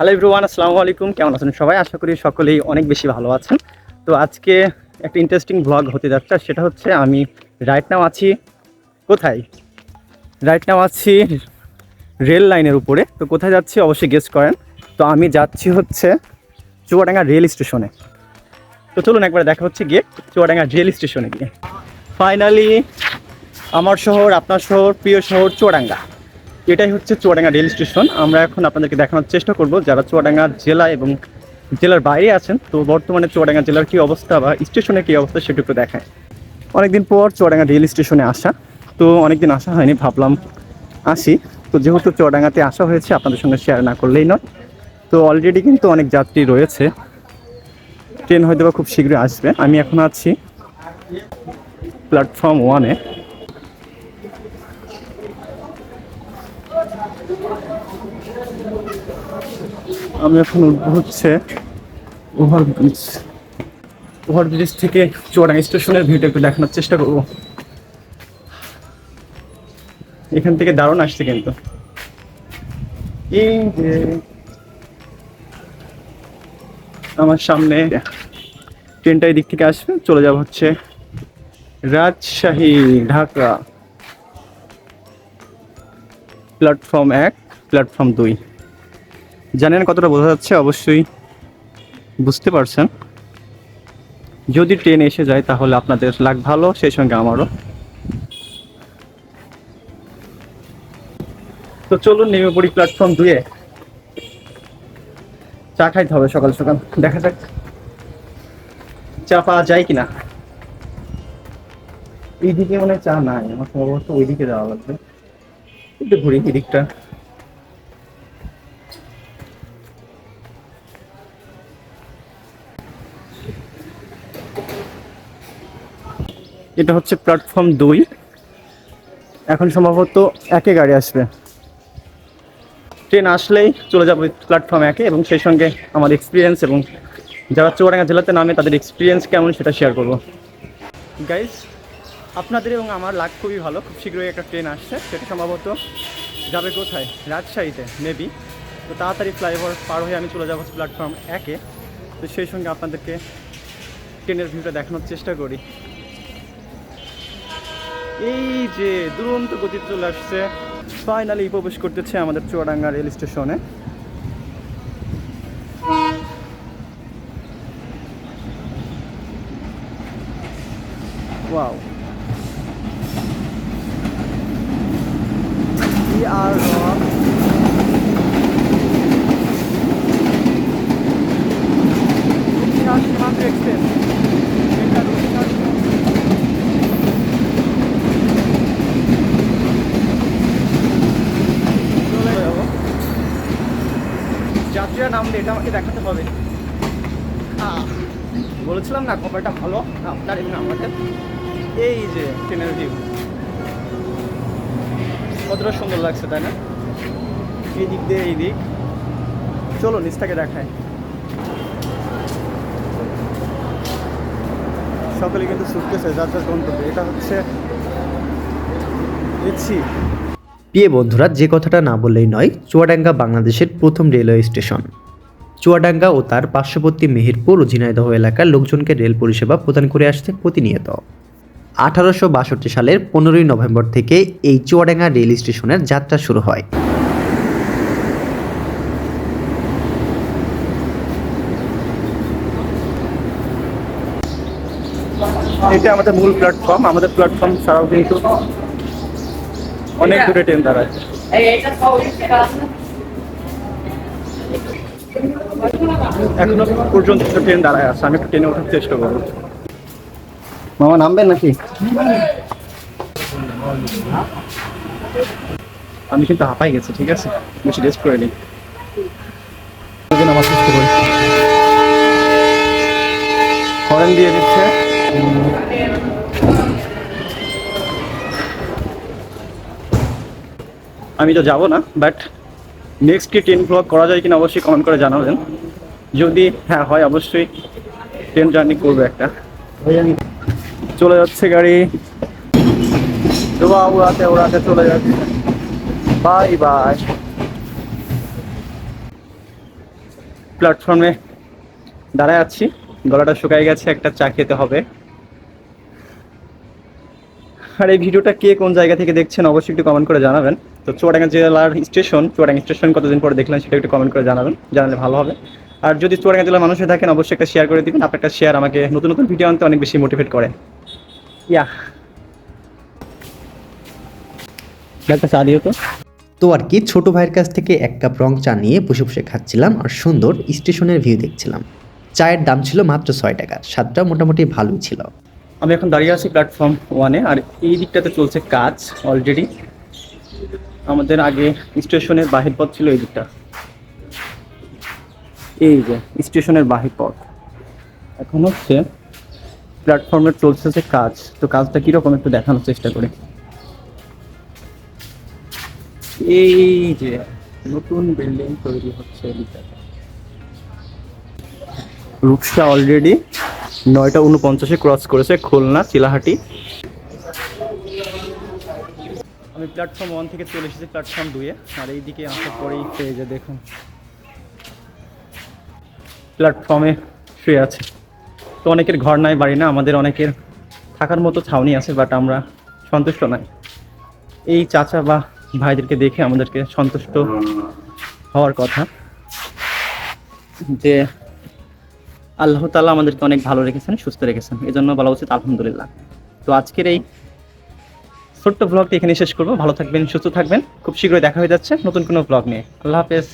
Hello everyone আসসালামু আলাইকুম। কেমন আছেন সবাই? আশা করি সকলেই অনেক বেশি ভালো আছেন। তো আজকে একটা ইন্টারেস্টিং ব্লগ হতে যাচ্ছে সেটা হচ্ছে আমি রাইট নাও আছি কোথায়? রাইট নাও আছি রেল লাইনের উপরে। তো কোথায় যাচ্ছি অবশ্যই গেস করেন। তো আমি যাচ্ছি হচ্ছে চুয়াডাঙ্গা রেল স্টেশনে তো চলুন একবার দেখা হচ্ছে গিয়ে চুয়াডাঙ্গা রেল স্টেশনে গিয়ে। ফাইনালি আমার শহর, আপনার শহর, প্রিয় শহর চুয়াডাঙ্গা। এটাই হচ্ছে চুয়াডাঙ্গা রেল স্টেশন। আমরা এখন আপনাদেরকে দেখানোর চেষ্টা করব যারা চুয়াডাঙ্গা জেলা এবং জেলার বাইরে আছেন, তো বর্তমানে চুয়াডাঙ্গা জেলার কী অবস্থা বা স্টেশনের কী অবস্থা সেটা একটু দেখায়। অনেকদিন পর চুয়াডাঙ্গা রেল স্টেশনে আসা, তো অনেকদিন আসা হয়নি, ভাবলাম আসি। তো যেহেতু চুয়াডাঙ্গাতে আসা হয়েছে, আপনাদের সঙ্গে শেয়ার না করলেই নয়। তো অলরেডি কিন্তু অনেক যাত্রী রয়েছে। ট্রেন হয়তো বা খুব শীঘ্রই আসবে। আমি এখন আছি প্ল্যাটফর্ম ওয়ানে আমি এখন উঠবো হচ্ছে ওভারব্রিজ ওভারব্রিজ থেকে চুয়াডাঙ্গা স্টেশনের ভিউটা একটু দেখানোর চেষ্টা করব। এখান থেকে দারুণ আসছে কিন্তু। এই যে আমার সামনে ট্রেনটা দিক থেকে আসবে, চলে যাব হচ্ছে রাজশাহী, ঢাকা। প্ল্যাটফর্ম এক, প্ল্যাটফর্ম দুই। জানেন কতটা বোঝা যাচ্ছে? অবশ্যই বুঝতে পারছেন। যদি ট্রেন এসে যায়, তাহলে আপনাদের লাগ ভালো, সেই সঙ্গে আমারও। তো চলুন, নেমে পড়ি প্ল্যাটফর্ম দুয়ে। চা খাইতে হবে সকাল সকাল, দেখা যাক। চা পাওয়া যায় কিনা? এইদিকে মানে চা নাই, আমার সম্ভবত ওইদিকে যাওয়া লাগবে। একটু ঘুরি এদিকটা এটা হচ্ছে প্ল্যাটফর্ম দুই। এখন সম্ভবত একে গাড়ি আসবে। ট্রেন আসলেই চলে যাব প্ল্যাটফর্ম একে এবং সেই সঙ্গে আমার এক্সপিরিয়েন্স এবং যারা চুয়াডাঙ্গা জেলাতে নামে তাদের এক্সপিরিয়েন্স কেমন সেটা শেয়ার করব। গাইজ আপনাদের এবং আমার লাগ খুবই ভালো। খুব শীঘ্রই একটা ট্রেন আসছে। সেটা সম্ভবত যাবে কোথায়? রাজশাহীতে মেবি তো তাড়াতাড়ি ফ্লাইওভার পার হয়ে আমি চলে যাব প্ল্যাটফর্ম একে। তো সেই সঙ্গে আপনাদেরকে ট্রেনের ভিউটা দেখানোর চেষ্টা করি। এই যে দুরন্ত গতি চলে আসছে। ফাইনালি প্রবেশ করতেছে আমাদের চুয়াডাঙ্গা রেল স্টেশনে। ওয়াও যাত্রীরা নামলে এটা আমাকে দেখাতে হবে। বলেছিলাম না খবরটা ভালো আপনার এবং আমাদের এই যে ট্রেনের ভিউ কতটা সুন্দর লাগছে তাই না? এই দিক দিয়ে এই দিক চলো নিচটাকে দেখায় সকলে কিন্তু ছুটতেছে যার যার গন্তব্যে। এটা হচ্ছে এছি প্রিয় বন্ধুরা, যে কথাটা না বললেই নয়, চুয়াডাঙ্গা বাংলাদেশের প্রথম রেলওয়ে স্টেশন। চুয়াডাঙ্গা ও তার পার্শ্ববর্তী মেহেরপুর ও ঝিনাইদহ এলাকার লোকজনকে রেল পরিষেবা প্রদান করে আসছে প্রতিনিয়ত। আঠারোশো বাষট্টি সালের পনেরোই নভেম্বর থেকে এই চুয়াডাঙ্গা রেল স্টেশনের যাত্রা শুরু হয়। এটা আমাদের মূল প্ল্যাটফর্ম আমাদের প্ল্যাটফর্ম ছাড়াও কিন্তু অনেক দূরে ট্রেন দাঁড়ায়। এখনও পর্যন্ত ট্রেন দাঁড়ায় আছে আমি একটু ট্রেনে ওঠার চেষ্টা করব। মামা নামবেন নাকি? আমি কিন্তু হাঁপাই গেছি ঠিক আছে? বেশি রেস্ট করে নিই। নামার চেষ্টা করি হরেন দিয়ে দিচ্ছে। আমি তো যাব না বাট নেক্সট কি ট্রেন ব্লগ করা যায় কিনা অবশ্যই কমেন্ট করে জানাবেন। যদি হ্যাঁ হয় অবশ্যই ট্রেন জার্নি করব একটা। চলে যাচ্ছে গাড়ি। উড়াতে চলে যাচ্ছে। Bye bye. প্ল্যাটফর্মে দাঁড়ায় আছি। গলাটা শুকায় গেছে, একটা চা খেতে হবে। আর এই ভিডিওটা কে কোন জায়গা থেকে দেখছেন অবশ্যই একটু কমেন্ট করে জানাবেন। তো চুয়াডাঙ্গা জেলার স্টেশন চুয়াডাঙ্গা স্টেশন কতদিন পরে দেখলেন সেটা একটু কমেন্ট করে জানাবেন, জানালে ভালো হবে। আর যদি চুয়াডাঙ্গা জেলার মানুষে থাকেন, অবশ্যই একটা শেয়ার করে দিবেন, আপনার একটা শেয়ার আমাকে নতুন নতুন ভিডিও আনতে অনেক বেশি মোটিভেট করে। ইয়া একটা চা দিও তো। তো আর কি, ছোট ভাইয়ের কাছ থেকে এক কাপ রং চা নিয়ে বসে বসে খাচ্ছিলাম আর সুন্দর স্টেশনের ভিউ দেখছিলাম। চায়ের দাম ছিল মাত্র ছয় টাকা, স্বাদটা মোটামুটি ভালোই ছিল। আমি এখন দাঁড়িয়ে আছি প্ল্যাটফর্ম ওয়ানে আর এই দিকটাতে চলছে কাজ অলরেডি আমাদের আগে স্টেশনের বাহির পথ ছিল এই দিকটা। এই যে, স্টেশনের বাহির পথ। এখন হচ্ছে প্ল্যাটফর্মে চলছে যে কাজ। তো কাজটা কীরকম একটু দেখানোর চেষ্টা করি। এই যে, নতুন বিল্ডিং তৈরি হচ্ছে রূপসা অলরেডি নয়টা উনপঞ্চাশে ক্রস করেছে খুলনা, চিলাহাটি। আমি প্ল্যাটফর্ম ওয়ান থেকে চলে এসেছি প্ল্যাটফর্ম দুয়ে আর এই দিকে আসার পরেই পেয়ে যে দেখুন। প্ল্যাটফর্মে শুয়ে আছে। তো অনেকের ঘর নাই, বাড়ি না, আমাদের অনেকের থাকার মতো ছাউনি আছে বাট আমরা সন্তুষ্ট নাই। এই চাচা বা ভাইদেরকে দেখে আমাদেরকে সন্তুষ্ট হওয়ার কথা। যে আল্লাহ তালা আমাদেরকে অনেক ভালো রেখেছেন, সুস্থ রেখেছেন। এই জন্য বলা উচিত আলহামদুলিল্লাহ। তো আজকের এই ছোট্ট ব্লগটি এখানে শেষ করব। ভালো থাকবেন, সুস্থ থাকবেন। খুব শীঘ্রই দেখা হয়ে যাচ্ছে নতুন কোনো ব্লগ নিয়ে। আল্লাহ হাফেজ।